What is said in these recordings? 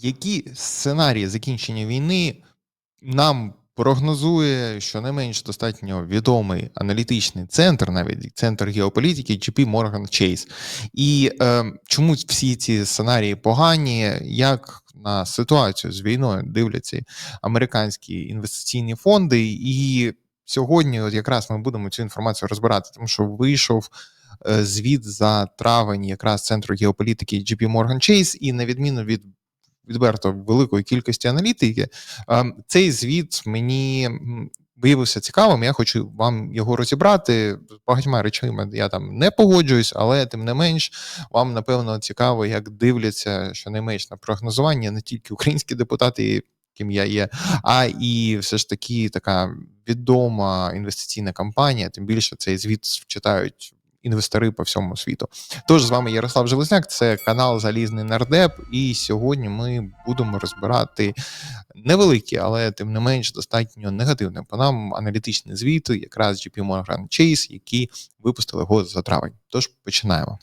Які сценарії закінчення війни нам прогнозує щонайменш достатньо відомий аналітичний центр, навіть центр геополітики JP Morgan Chase. І е, чому всі ці сценарії погані? Як на ситуацію з війною дивляться американські інвестиційні фонди? І сьогодні, от якраз ми будемо цю інформацію розбирати, тому що вийшов. е, Звіт за травень якраз центру геополітики JP Morgan Chase, і на відміну від відверто великої кількості аналітики, цей звіт мені виявився цікавим. Я хочу вам його розібрати з багатьма речами. Я там не погоджуюсь, але тим не менш, вам напевно цікаво, як дивляться щонайменш на прогнозування не тільки українські депутати. Ким я є, а і все ж таки така відома інвестиційна компанія. Тим більше цей звіт читають інвестори по всьому світу. Тож з вами Ярослав Железняк, це канал Залізний Нардеп. І сьогодні ми будемо розбирати невеликі, але тим не менш достатньо негативним по нам аналітичний звіт, якраз JP Morgan Chase, які випустили його за травень. Тож починаємо.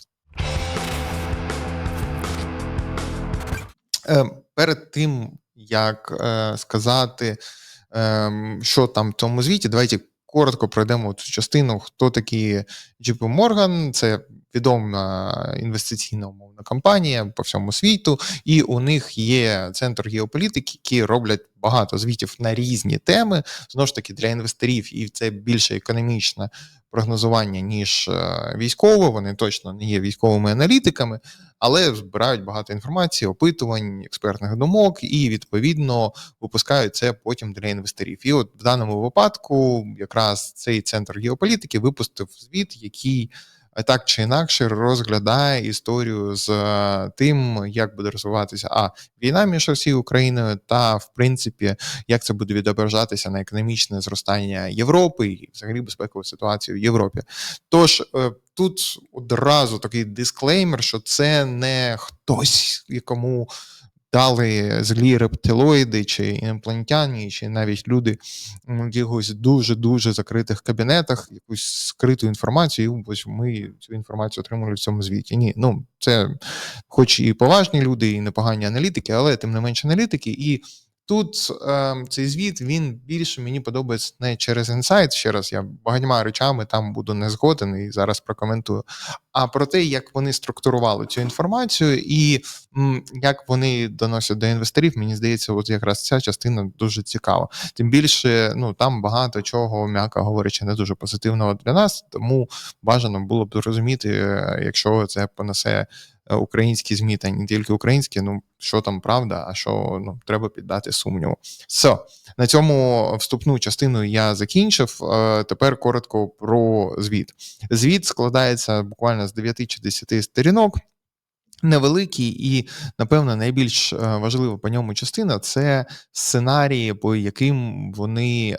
Е, Перед тим як е, сказати, е, що там в цьому звіті, давайте коротко пройдемо цю частину. Хто такі JP Morgan? Це відома інвестиційна умовна компанія по всьому світу, і у них є центр геополітики, які роблять багато звітів на різні теми. Знову ж таки, для інвесторів, і це більше економічне прогнозування, ніж е, військове. Вони точно не є військовими аналітиками, але збирають багато інформації, опитувань, експертних думок, і відповідно випускають це потім для інвесторів. І от в даному випадку, якраз цей центр геополітики випустив звіт, який так чи інакше розглядає історію з е, тим, як буде розвиватися а війна між Росією і Україною, та в принципі, як це буде відображатися на економічне зростання Європи і взагалі безпекову ситуацію в Європі. Тож е, тут одразу такий дисклеймер, що це не хтось, якому дали злі рептилоїди, чи інопланетяні, чи навіть люди в якихось дуже дуже закритих кабінетах, якусь скриту інформацію. і Ось ми цю інформацію отримали в цьому звіті. Ні, ну це, хоч і поважні люди, і непогані аналітики, але тим не менш аналітики і. Тут е, цей звіт він більше мені подобається не через інсайт. Ще раз я багатьма речами там буду не згоден і зараз прокоментую. А про те, як вони структурували цю інформацію, і м, як вони доносять до інвесторів, мені здається, от якраз ця частина дуже цікава. Тим більше, ну там багато чого, м'яко говорячи, не дуже позитивного для нас, тому бажано було б розуміти, е, якщо це понесе українські змі, та не тільки українські, ну що там правда, а що ну треба піддати сумніву. Все, на цьому вступну частину я закінчив. Е, тепер коротко про звіт. Звіт складається буквально з 9 чи 10 сторінок. Невеликий і, напевно, найбільш е, важлива по ньому частина це сценарії, по яким вони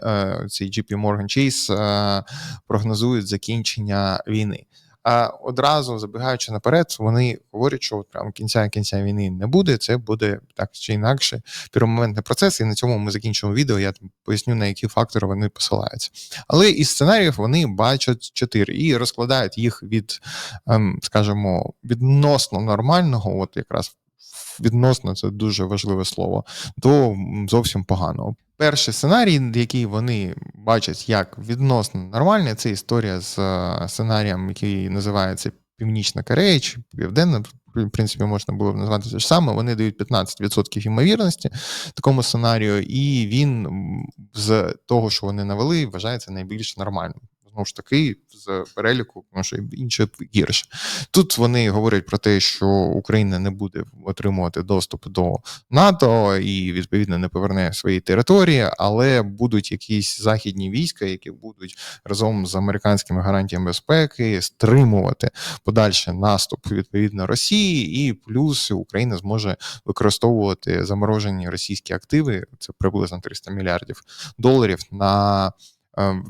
ці JP Morgan Chase прогнозують закінчення війни. А одразу забігаючи наперед, вони говорять, що от прямо кінця кінця війни не буде. Це буде так чи інакше піромоментний процес, і на цьому ми закінчимо відео. Я поясню на які фактори вони посилаються. Але із сценаріїв вони бачать чотири і розкладають їх від, ем, скажімо, відносно нормального, от якраз відносно це дуже важливе слово, до зовсім поганого. Перший сценарій, який вони бачать як відносно нормальний, це історія з е, сценарієм, який називається Північна Корея чи Південна. В принципі, можна було б назвати те ж саме. Вони дають 15% ймовірності такому сценарію, і він з того, що вони навели, вважається найбільш нормальним знову ж таки з переліку, тому що інше гірше. Тут вони говорять про те, що Україна не буде отримувати доступ до НАТО і відповідно не поверне свої території, але будуть якісь західні війська, які будуть разом з американськими гарантіями безпеки стримувати подальший наступ відповідно Росії, і плюс Україна зможе використовувати заморожені російські активи. Це приблизно 300 мільярдів доларів на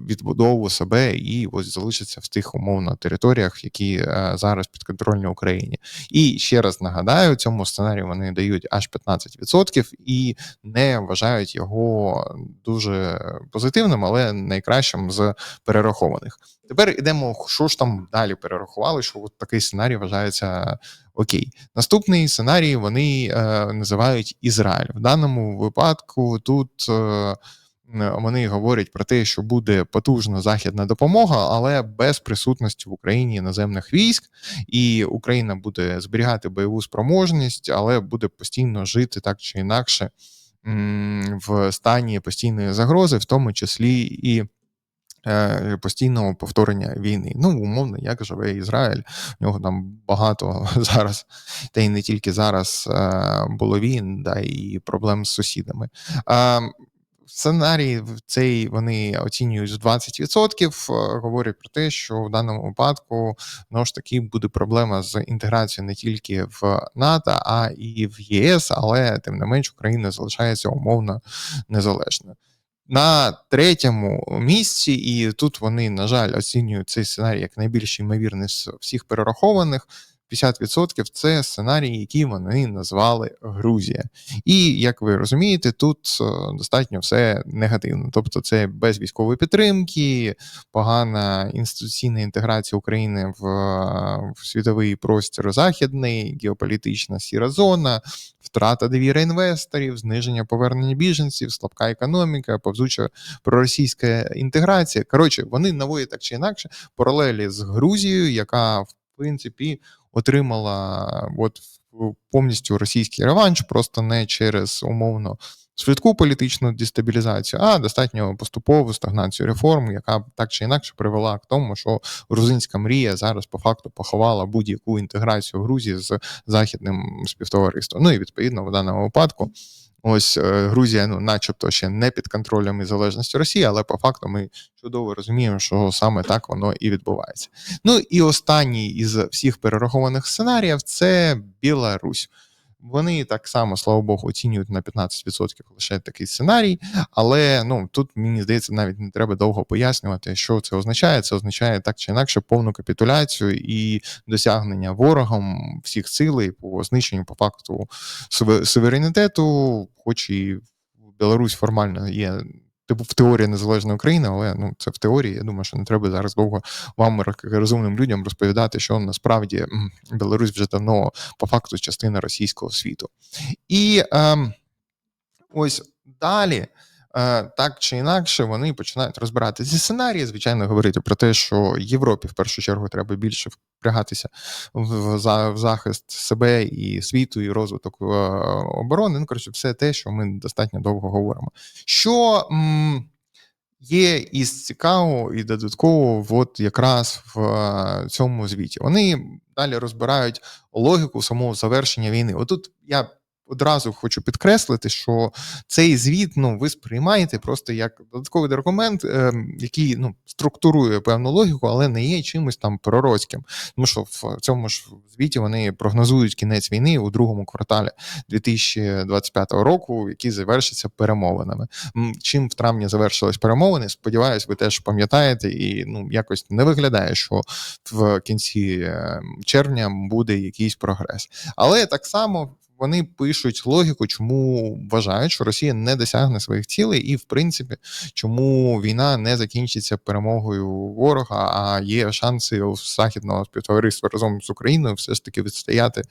відбудову себе і ось залишиться в тих умовно територіях, які е, зараз підконтрольні Україні. І ще раз нагадаю, цьому сценарію вони дають аж 15% і не вважають його дуже позитивним, але найкращим з перерахованих. Тепер ідемо, що ж там далі перерахували, що от такий сценарій вважається Окей, наступний сценарій вони е, називають Ізраїль. В даному випадку тут е, вони говорять про те, що буде потужна західна допомога, але без присутності в Україні іноземних військ, і Україна буде зберігати бойову спроможність, але буде постійно жити так чи інакше в стані постійної загрози, в тому числі і. Е, постійного повторення війни. Ну, умовно, як живе Ізраїль. У нього там багато зараз, та й не тільки зараз е, було війн, да і проблем з сусідами. Сценарій цей вони оцінюють з 20%, е, говорять про те, що в даному випадку знову ж таки буде проблема з інтеграцією не тільки в НАТО, а і в ЄС, але тим не менш Україна залишається умовно незалежною. На третьому місці, і тут вони, на жаль, оцінюють цей сценарій як найбільш ймовірний з всіх перерахованих. 50% це сценарій, який вони назвали Грузія. І як ви розумієте, тут е, достатньо все негативно. Тобто, це без військової підтримки, погана інституційна інтеграція України в, в світовий простір західний, геополітична сіра зона, втрата довіри інвесторів, зниження повернення біженців, слабка економіка, повзуча проросійська інтеграція. Коротше, вони наводять так чи інакше паралелі з Грузією, яка в принципі отримала от повністю російський реванш, просто не через умовно швидку політичну дестабілізацію, а достатньо поступову стагнацію реформ, яка так чи інакше привела к тому, що грузинська мрія зараз по факту поховала будь-яку інтеграцію Грузії з західним співтовариством. Ну і відповідно в даному випадку. Ось е, Грузія, ну, начебто, ще не під контролем і залежністю Росії, але по факту ми чудово розуміємо, що саме так воно і відбувається. Ну і останній із всіх перерахованих сценаріїв це Білорусь. Вони так само, слава Богу, оцінюють на 15% лише такий сценарій, але ну тут мені здається, навіть не треба довго пояснювати, що це означає. Це означає так чи інакше повну капітуляцію і досягнення ворогом всіх цілей по знищенню по факту суверенітету, хоч і Білорусь формально є типу в теорії незалежна Україна, але ну це в теорії. Я думаю, що не треба зараз довго вам розумним людям розповідати, що насправді Білорусь вже давно по факту частина російського світу. І ем, ось далі. Е, так чи інакше вони починають розбирати ці сценарії, звичайно, говорити про те, що Європі в першу чергу треба більше впрягатися в захист себе і світу, і розвиток е, оборони. Ну, коротше, все те, що ми достатньо довго говоримо. Що є із цікавого і додатково, от якраз в е, цьому звіті, вони далі розбирають логіку самого завершення війни. Отут я одразу хочу підкреслити, що цей звіт ну ви сприймаєте просто як додатковий документ, е, який ну структурує певну логіку, але не є чимось там пророцьким. Тому що в цьому ж звіті вони прогнозують кінець війни у другому кварталі 2025 року, який завершиться перемовинами. Чим в травні завершились перемовини? Сподіваюсь, ви теж пам'ятаєте, і ну якось не виглядає, що в кінці ем, червня буде якийсь прогрес, але так само вони пишуть логіку, чому вважають, що Росія не досягне своїх цілей, і в принципі, чому війна не закінчиться перемогою ворога, а є шанси у західного співтовариства разом з Україною все ж таки відстояти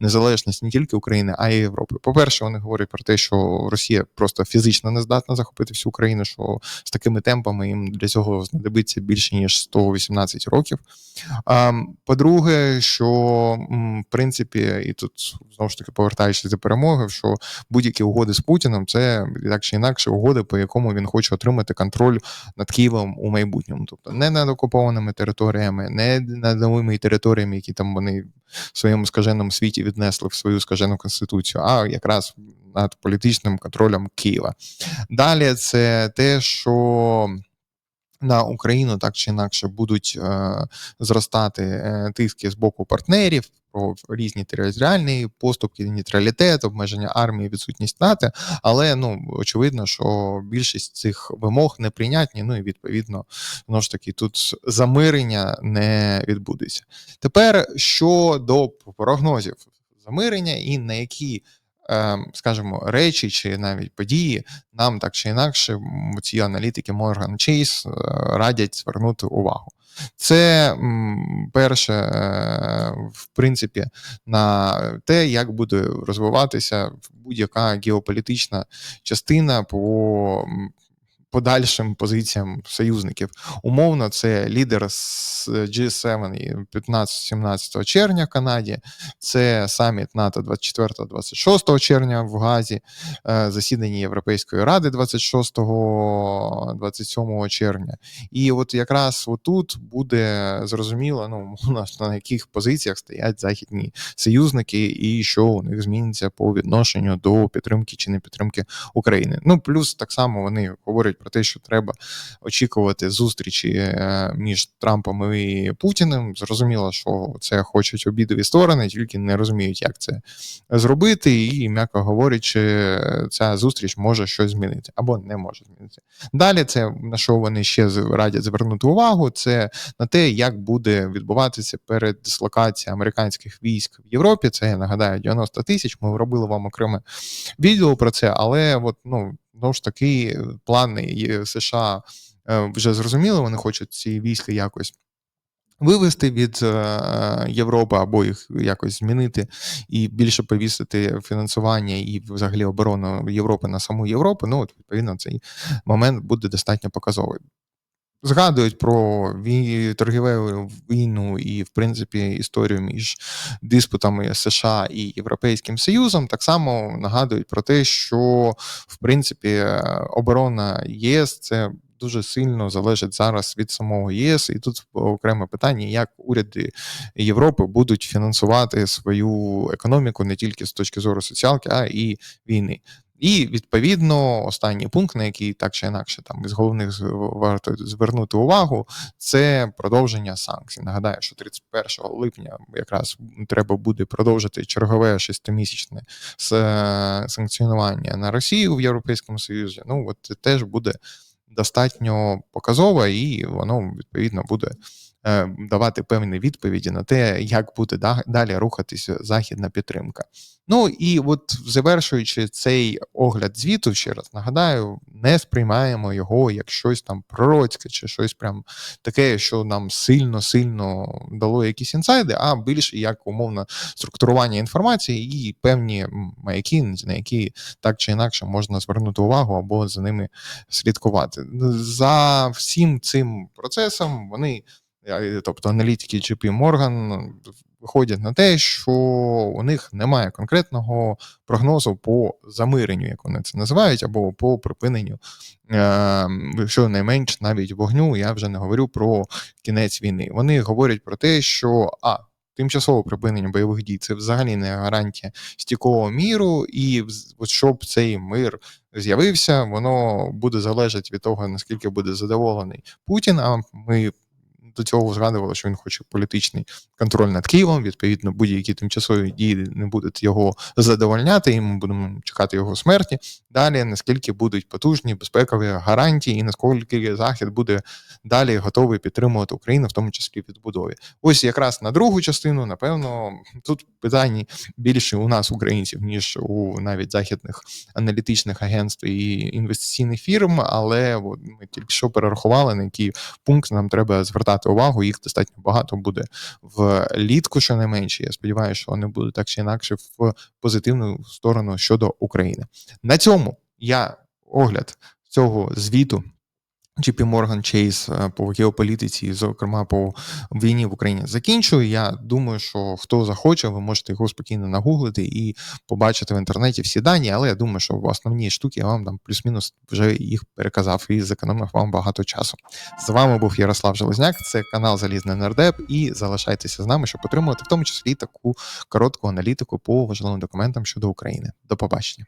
незалежність не тільки України, а й Європи. По перше, вони говорять про те, що Росія просто фізично не здатна захопити всю Україну, що з такими темпами їм для цього знадобиться більше ніж 118 років. По-друге, що в принципі, і тут знову ж таки повертаючись до перемоги, що будь-які угоди з Путіним це так чи інакше угоди, по якому він хоче отримати контроль над Києвом у майбутньому, тобто не над окупованими територіями, не над новими територіями, які там вони в своєму скаженому світі віднесли в свою скажену конституцію, а якраз над політичним контролем Києва. Далі це те, що на Україну так чи інакше будуть е, зростати е, тиски з боку партнерів про різні територіальні поступки, нейтралітет, обмеження армії, відсутність НАТО. Але ну очевидно, що більшість цих вимог неприйнятні. Ну і відповідно знову ж таки тут замирення не відбудеться. Тепер щодо прогнозів замирення і на які скажімо, речі чи навіть події нам так чи інакше ці аналітики Morgan Chase е, радять звернути увагу. Це перше, е, в принципі, на те, як буде розвиватися будь-яка геополітична частина по подальшим позиціям союзників. Умовно, це лідер з G7 15-17 червня в Канаді, це саміт НАТО 24-26 червня в Газі, е, засідання Європейської ради 26-27 червня. І от якраз отут буде зрозуміло, ну на яких позиціях стоять західні союзники, і що у них зміниться по відношенню до підтримки чи не підтримки України. Ну плюс так само вони говорять про те, що треба очікувати зустрічі е, між Трампом і Путіним. Зрозуміло, що це хочуть обидві сторони, тільки не розуміють, як це зробити, і м'яко говорячи, ця зустріч може щось змінити або не може змінити. Далі це на що вони ще радять звернути увагу, це на те, як буде відбуватися передислокація американських військ в Європі. Це я нагадаю 90 тисяч. Ми робили вам окреме відео про це, але от ну знову ж таки плани США е, вже зрозуміли, вони хочуть ці війська якось. Вивести від е, Європи або їх якось змінити і більше повісити фінансування і взагалі оборону Європи на саму Європу. Ну от відповідно цей момент буде достатньо показовий. Згадують про торгівельну війну і, в принципі, історію між диспутами США і Європейським Союзом. Так само нагадують про те, що в принципі оборона ЄС це дуже сильно залежить зараз від самого ЄС, і тут окреме питання, як уряди Європи будуть фінансувати свою економіку не тільки з точки зору соціалки, а і війни. І відповідно останній пункт, на який так чи інакше там із головних варто звернути увагу, це продовження санкцій. Нагадаю, що 31 липня якраз треба буде продовжити чергове шестимісячне е, санкціонування на Росію в Європейському Союзі. Ну от це теж буде достатньо показово, і воно відповідно буде давати певні відповіді на те, як буде далі рухатися західна підтримка. Ну і от завершуючи цей огляд звіту, ще раз нагадаю, не сприймаємо його як щось там пророцьке чи щось прям таке, що нам сильно-сильно дало якісь інсайди, а більше як умовно структурування інформації і певні маяки, на які так чи інакше можна звернути увагу або за ними слідкувати. За всім цим процесом вони, е, тобто аналітики JP Morgan, виходять на те, що у них немає конкретного прогнозу по замиренню, як вони це називають, або по припиненню, е, щонайменш навіть вогню. Я вже не говорю про кінець війни. Вони говорять про те, що а. Тимчасове припинення бойових дій це взагалі не гарантія стійкого міру, і щоб цей мир з'явився, воно буде залежати від того, наскільки буде задоволений Путін. А ми до цього згадували, що він хоче політичний контроль над Києвом. Відповідно, будь-які тимчасові дії не будуть його задовольняти, і ми будемо чекати його смерті. Далі наскільки будуть потужні безпекові гарантії, і наскільки Захід буде далі готовий підтримувати Україну, в тому числі відбудові. Ось якраз на другу частину, напевно, тут питання більше у нас, українців, ніж у навіть західних аналітичних агентств і інвестиційних фірм. Але от ми тільки що перерахували, на які пункти нам треба звертати увагу. Їх достатньо багато буде влітку, щонайменше. Я сподіваюся, що вони будуть так чи інакше в позитивну сторону щодо України. На цьому я огляд цього звіту. JP Morgan Chase е, по геополітиці, зокрема по війні в Україні, закінчую. Я думаю, що хто захоче, ви можете його спокійно нагуглити і побачити в інтернеті всі дані. Але я думаю, що основні штуки я вам там плюс-мінус вже їх переказав і зекономив вам багато часу. З вами був Ярослав Железняк. Це канал Залізний Нардеп. І залишайтеся з нами, щоб отримувати в тому числі таку коротку аналітику по важливим документам щодо України. До побачення.